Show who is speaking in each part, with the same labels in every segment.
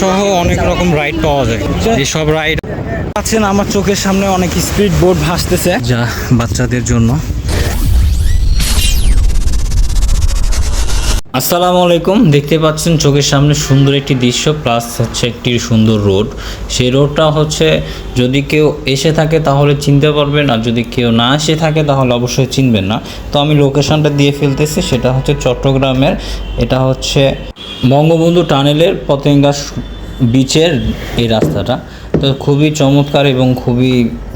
Speaker 1: সহ অনেক রকম রাইড পাওয়া যায়। যেসব রাইড আছেন, আমার চোখের সামনে অনেক স্পিড বোর্ড ভাসতেছে। যা বাচ্চাদের জন্য। আসসালামু আলাইকুম। দেখতে পাচ্ছেন চোখের সামনে সুন্দর একটি দৃশ্য, প্লাস হচ্ছে একটি সুন্দর রোড। সেই রোডটা হচ্ছে যদি কেউ এসে থাকে তাহলে চিনতে পারবেন, আর যদি কেউ না এসে থাকে তাহলে অবশ্যই চিনবেন না। তো আমি লোকেশনটা দিয়ে ফেলতেছি, সেটা হচ্ছে চট্টগ্রামের, এটা হচ্ছে বঙ্গবন্ধু টানেলের পতেঙ্গা বিচের এই রাস্তাটা। তো খুবই চমৎকার এবং খুবই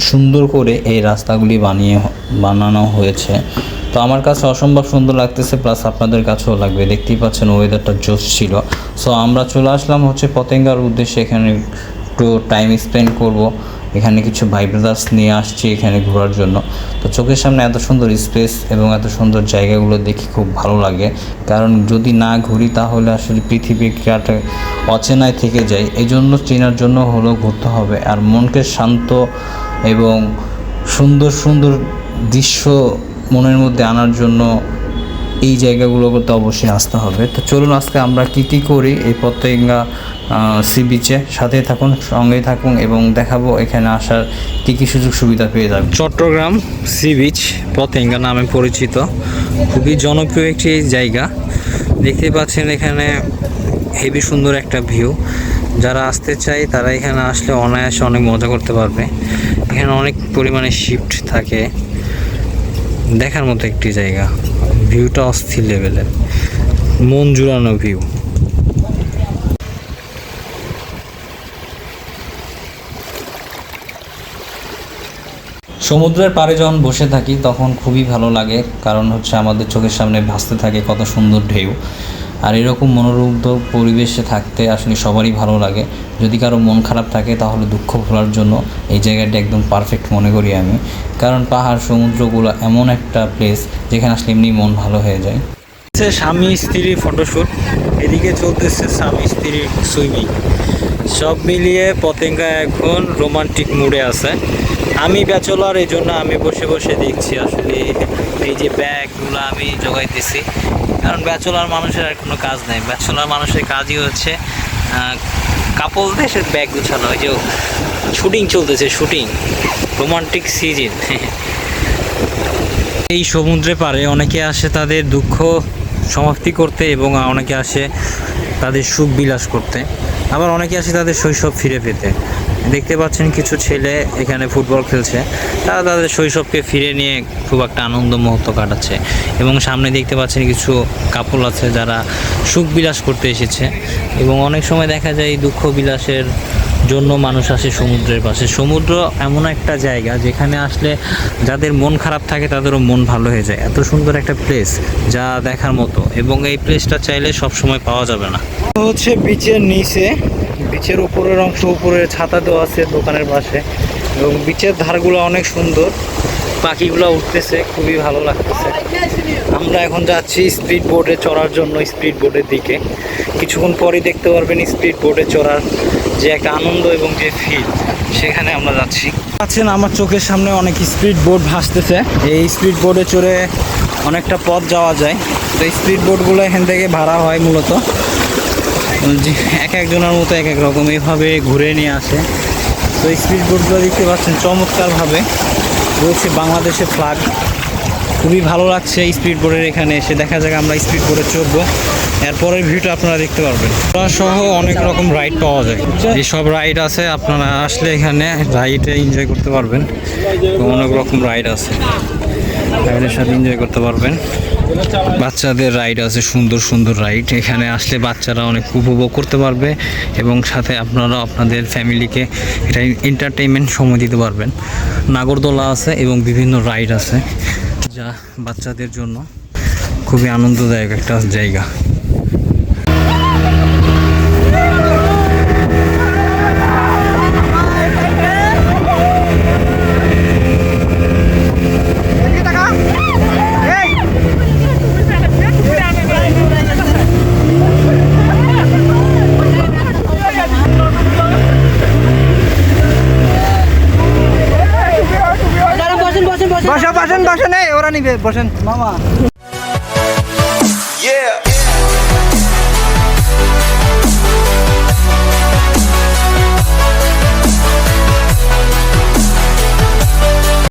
Speaker 1: সুন্দর করে এই রাস্তাগুলি বানিয়ে বানানো হয়েছে। তো আমার কাছে অসম্ভব সুন্দর লাগতেছে প্লাস আপনাদের কাছেও লাগবে। দেখতেই পাচ্ছেন ওয়েদারটা জোশ ছিল। সো আমরা চলে আসলাম হচ্ছে পতেঙ্গার উদ্দেশ্যে। এখানে একটু টাইম স্পেন্ড করব। এখানে কিছু ভাই ব্রাদার্স নিয়ে আসছি এখানে ঘোরার জন্য। তো চোখের সামনে এত সুন্দর স্পেস এবং এত সুন্দর জায়গাগুলো দেখি খুব ভালো লাগে। কারণ যদি না ঘুরি তাহলে আসলে পৃথিবীটা অচেনায় থেকে যায়। এই জন্য চেনার জন্য হলো ঘুরতে হবে। আর মনকে শান্ত এবং সুন্দর সুন্দর দৃশ্য মনের মধ্যে আনার জন্য এই জায়গাগুলোকে তো অবশ্যই আসতে হবে। তো চলুন আজকে আমরা কি কি করি এই পতেঙ্গা সি বিচে সাথে থাকুন, সঙ্গেই থাকুন এবং দেখাবো এখানে আসার কি কি সুযোগ সুবিধা পেয়ে যাবেন। চট্টগ্রাম সি বিচ পতেঙ্গা নামে পরিচিত। খুবই জনপ্রিয় একটি জায়গা। দেখতে পাচ্ছেন এখানে হেভি সুন্দর একটা ভিউ যারা আসতে চায় তারা এখানে আসলে অনায়াসে অনেক মজা করতে পারবে। এখানে অনেক পরিমাণে শিফট থাকে। দেখার মতো একটি জায়গা। ভিউটা অস্থির লেভেলের। মন জুড়ানো ভিউ। সমুদ্রের পাড়ে যখন বসে থাকি, তখন খুবই ভালো লাগে, কারণ হচ্ছে আমাদের চোখের সামনে ভাসতে থাকে কত সুন্দর ঢেউ। আর এরকম মনোরুগ্ধ পরিবেশে থাকতে আসলে সবারই ভালো লাগে। যদি কারও মন খারাপ থাকে তাহলে দুঃখ ভোলার জন্য এই জায়গাটা একদম পারফেক্ট মনে করি আমি। কারণ পাহাড়, সমুদ্রগুলো এমন একটা প্লেস যেখানে আসলে এমনি মন ভালো হয়ে যায়। স্বামী স্ত্রীর ফটোশ্যুট এদিকে চলতেছে স্বামী স্ত্রীর সুইমিং সব মিলিয়ে পতেঙ্গা এখন রোমান্টিক মুডে আছে। আমি ব্যাচলার এই জন্য আমি বসে বসে দেখছি আসলে এই যে ব্যাগগুলো আমি জোগাইতেছি। কারণ ব্যাচলার মানুষের আর কোনো কাজ নেই। ব্যাচলার মানুষের কাজই হচ্ছে কাপল দেশের ব্যাগ গুছানো। ওই যে শুটিং চলতেছে শুটিং রোমান্টিক সিজন এই সমুদ্রে পারে অনেকে আসে তাদের দুঃখ সমাপ্তি করতে এবং অনেকে আসে তাদের সুখ বিলাস করতে। আবার অনেকে আসে তাদের শৈশব ফিরে পেতে। দেখতে পাচ্ছেন কিছু ছেলে এখানে ফুটবল খেলছে। তারা তাদের শৈশবকে ফিরে নিয়ে খুব একটা আনন্দ মুহূর্ত কাটাচ্ছে এবং সামনে দেখতে পাচ্ছেন কিছু কাপল আছে যারা সুখ বিলাস করতে এসেছে এবং অনেক সময় দেখা যায় দুঃখ বিলাসের জন্য মানুষ আসে সমুদ্রের পাশে। সমুদ্র এমন একটা জায়গা যেখানে আসলে যাদের মন খারাপ থাকে তাদেরও মন ভালো হয়ে যায়। এত সুন্দর একটা প্লেস যা দেখার মতো এবং এই প্লেসটা চাইলে সব সময় পাওয়া যাবে না। হচ্ছে বিচের নিচে। বিচের উপরের অংশ উপরে ছাতা দেওয়া আছে দোকানের পাশে। এবং বিচের ধারগুলো অনেক সুন্দর। পাখিগুলো উঠতেছে, খুবই ভালো লাগতেছে। আমরা এখন যাচ্ছি স্পিড বোর্ডে চড়ার জন্য, স্পিড বোটের দিকে। কিছুক্ষণ পরেই দেখতে পারবেন স্পিড বোটে চড়ার যে একটা আনন্দ এবং যে ফিল সেখানে আমরা যাচ্ছি। আছেন, আমার চোখের সামনে অনেক স্পিড বোট ভাসতেছে। এই স্পিড বোর্ডে চড়ে অনেকটা পথ যাওয়া যায়। তো স্পিড বোটগুলো এখান থেকে ভাড়া হয় মূলত। এক একজনের মতো এক এক রকম এইভাবে ঘুরে নিয়ে আসে। তো স্পিড বোটগুলো দেখতে পাচ্ছেন, চমৎকারভাবে রয়েছে বাংলাদেশের ফ্ল্যাগ খুবই ভালো লাগছে স্পিড বোর্ডের এখানে এসে। দেখা যাক আমরা স্পিড বোর্ডে চড়বো। এরপরের ভিউটা আপনারা দেখতে পারবেন। সহ অনেক রকম রাইড পাওয়া যায়। যেসব রাইড আছে, আপনারা আসলে এখানে রাইডে এনজয় করতে পারবেন। অনেক রকম রাইড আছে। রাইডের সাথে এনজয় করতে পারবেন। বাচ্চাদের রাইড আছে, সুন্দর সুন্দর রাইড এখানে আসলে বাচ্চারা অনেক উপভোগ করতে পারবে এবং সাথে আপনারা আপনাদের ফ্যামিলিকে এটা এন্টারটেইনমেন্ট সময় দিতে পারবেন। নাগরদোলা আছে এবং বিভিন্ন রাইড আছে, যা বাচ্চাদের জন্য খুবই আনন্দদায়ক একটা জায়গা।
Speaker 2: বসেন বসেন এই ওরা নিবে বসেন মামা